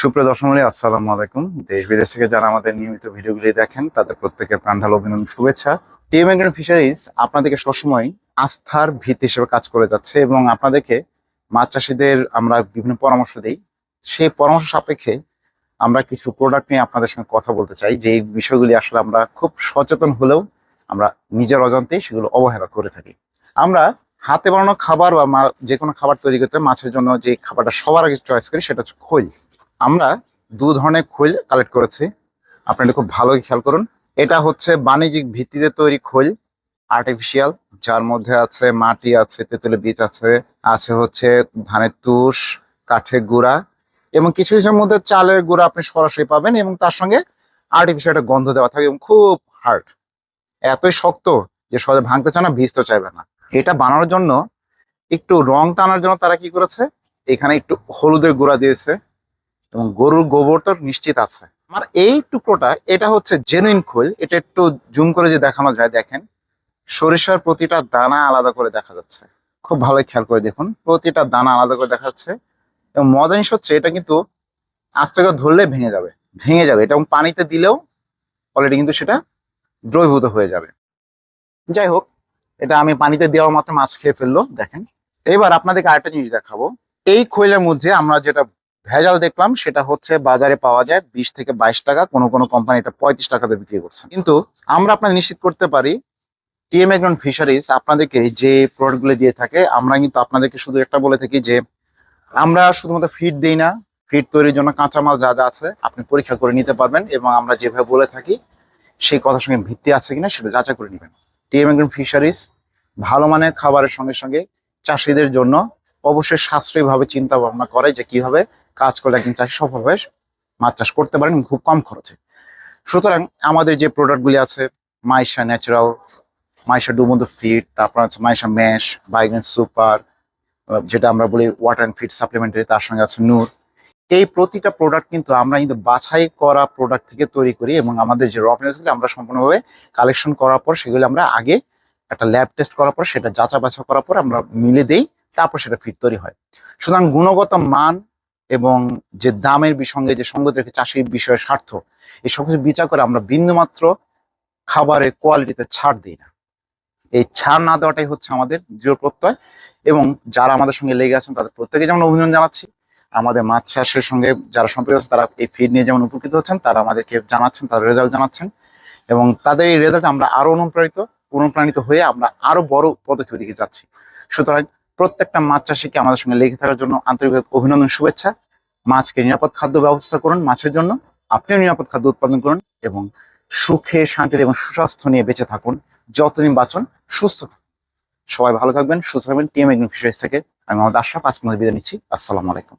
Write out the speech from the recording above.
সুপ্রিয় দর্শক মন্ডলী, আসসালামু আলাইকুম। দেশ বিদেশ থেকে যারা আমাদের নিয়মিত ভিডিওগুলি দেখেন তাদের প্রত্যেকে প্রাণঢাল অভিনন্দন শুভেচ্ছা। টিএম এগ্রেন ফিশারিজ আপনাদেরকে সবসময় আস্থার ভিত্তি হিসেবে কাজ করে যাচ্ছে এবং আপনাদেরকে মাছ চাষিদের আমরা বিভিন্ন পরামর্শ দিই। সেই পরামর্শ সাপেক্ষে আমরা কিছু প্রোডাক্ট নিয়ে আপনাদের সঙ্গে কথা বলতে চাই যে বিষয়গুলি আসলে আমরা খুব সচেতন হলেও আমরা নিজের অজান্তেই সেগুলো অবহেলা করে থাকি। আমরা হাতে বানানো খাবার বা যে কোনো খাবার তৈরি করতে মাছের জন্য যে খাবারটা সবার আগে চয়েস করি সেটা হচ্ছে খৈল আমরা দু ধরনের খৈল কালেক্ট করেছি। আপনারা খুব ভালো খেয়াল করুন। এটা হচ্ছে বাণিজ্যিক ভিত্তিতে তৈরি খৈল আর্টিফিশিয়াল যার মধ্যে আছে মাটি, আছে তেঁতুলের বীজ, আছে আছে হচ্ছে ধানের তুষ, কাঠের গুঁড়া এবং কিছু কিছুর মধ্যে চালের গুঁড়া আপনি সরাসরি পাবেন এবং তার সঙ্গে আর্টিফিশিয়াল একটা গন্ধ দেওয়া থাকে এবং খুব হার্ড এতই শক্ত যে সহজে ভাঙতে চায় না ভিজতে চাইবে না। এটা বানানোর জন্য একটু রং টানার জন্য তারা কি করেছে? এখানে একটু হলুদের গুঁড়া দিয়েছে। এবং গরুর গোবর তো নিশ্চিত আছে। আমার এই টুকরোটা, এটা হচ্ছে জেনুইন খোল। এটা একটু জুম করে যে দেখানো যায়, দেখেন। সরিষার প্রতিটা দানা আলাদা করে দেখা যাচ্ছে। খুব ভালো খেয়াল করে দেখুন, প্রতিটা দানা আলাদা করে দেখা যাচ্ছে। এবং মজা জিনিস হচ্ছে, এটা কিন্তু আস্তে করে ধরলে ভেঙে যাবে ভেঙে যাবে। এটা পানিতে দিলেও অলরেডি কিন্তু সেটা দ্রবীভূত হয়ে যাবে। যাই হোক, এটা আমি পানিতে দেওয়া মাত্র মাছ খেয়ে ফেলল, দেখেন। এবার আপনাদেরকে আরেকটা জিনিস দেখাবো। এই খৈলের মধ্যে আমরা যেটা ভেজাল দেখলাম, সেটা হচ্ছে বাজারে পাওয়া যায় বিশ থেকে বাইশ টাকা। কোনো কোনো কোম্পানি এটা পঁয়ত্রিশ টাকাতে বিক্রি করছে। কিন্তু আমরা আপনাদের নিশ্চিত করতে পারি টিএম এগ্রন ফিশারিজ আপনাদেরকে যে প্রোডাক্টগুলো দিয়ে থাকে, আমরা কিন্তু আপনাদেরকে শুধু একটা বলে থাকি যে, আমরা শুধুমাত্র ফিড দিই না। ফিড তৈরির জন্য কাঁচামাল যা যা আছে আপনি পরীক্ষা করে নিতে পারবেন এবং আমরা যেভাবে বলে থাকি, সেই কথার সঙ্গে ভিত্তি আছে কিনা সেটা যাচাই করে নেবেন। টিএম এগ্রন ফিশারিজ ভালো মানের খাবারের সঙ্গে সঙ্গে চাষিদের জন্য অবশ্যই সাশ্রয়ীভাবে চিন্তা ভাবনা করে যে কীভাবে কাজ করলে একজন চাষি সফলভাবে মাছ চাষ করতে পারেন খুব কম খরচে। সুতরাং আমাদের যে প্রোডাক্টগুলি আছে, মাইশা ন্যাচারাল মাইশা ডুমন্দ ফিড তারপর আছে মাইশা ম্যাশ বাইগেন সুপার যেটা আমরা বলি ওয়াটার অ্যান্ড ফিড সাপ্লিমেন্টারি তার সঙ্গে আছে নূর। এই প্রতিটা প্রোডাক্ট কিন্তু আমরা কিন্তু বাছাই করা প্রোডাক্ট থেকে তৈরি করি এবং আমাদের যে রফনেসগুলি আমরা সম্পূর্ণভাবে কালেকশন করার পর সেগুলি আমরা আগে একটা ল্যাব টেস্ট করার পর, সেটা যাচা বাছা করার পর আমরা মিলে দেই, তারপর সেটা ফিট তৈরি হয়। সুতরাং গুণগত মান এবং যে দামের সঙ্গে যে সঙ্গত রেখে চাষির বিষয়ে স্বার্থ, এই সব কিছু বিচার করে আমরা বিন্দুমাত্র খাবারের কোয়ালিটিতে ছাড় দিই না। এই ছাড় না দেওয়াটাই হচ্ছে আমাদের দৃঢ় প্রত্যয় এবং যারা আমাদের সঙ্গে লেগে আছেন, তাদের প্রত্যেকে যেমন অভিনন্দন জানাচ্ছি, আমাদের মাছ চাষের সঙ্গে যারা সম্পৃক্ত আছে তারা এই ফিড নিয়ে যেমন উপকৃত হচ্ছেন, তারা আমাদেরকে জানাচ্ছেন তাদের রেজাল্ট জানাচ্ছেন এবং তাদের এই রেজাল্ট আমরা আরও অনুপ্রাণিত অনুপ্রাণিত হয়ে আমরা আরও বড় পদক্ষেপ দিকে যাচ্ছি। সুতরাং প্রত্যেকটা মাছ চাষিকে আমাদের সঙ্গে লেগে থাকার জন্য আন্তরিক অভিনন্দন, শুভেচ্ছা। মাছকে নিরাপদ খাদ্য ব্যবস্থা করুন মাছের জন্য। আপনিও নিরাপদ খাদ্য উৎপাদন করুন এবং সুখে, শান্তিতে এবং সুস্বাস্থ্য নিয়ে বেঁচে থাকুন। যতদিন বাঁচুন, সুস্থ সবাই ভালো থাকবেন, সুস্থ থাকবেন। টিএম এগ্রিন ফিশারিজ থেকে আমি মোহাম্মদ আশরাফ। আজকে বিদায় নিচ্ছি। আসসালামু আলাইকুম।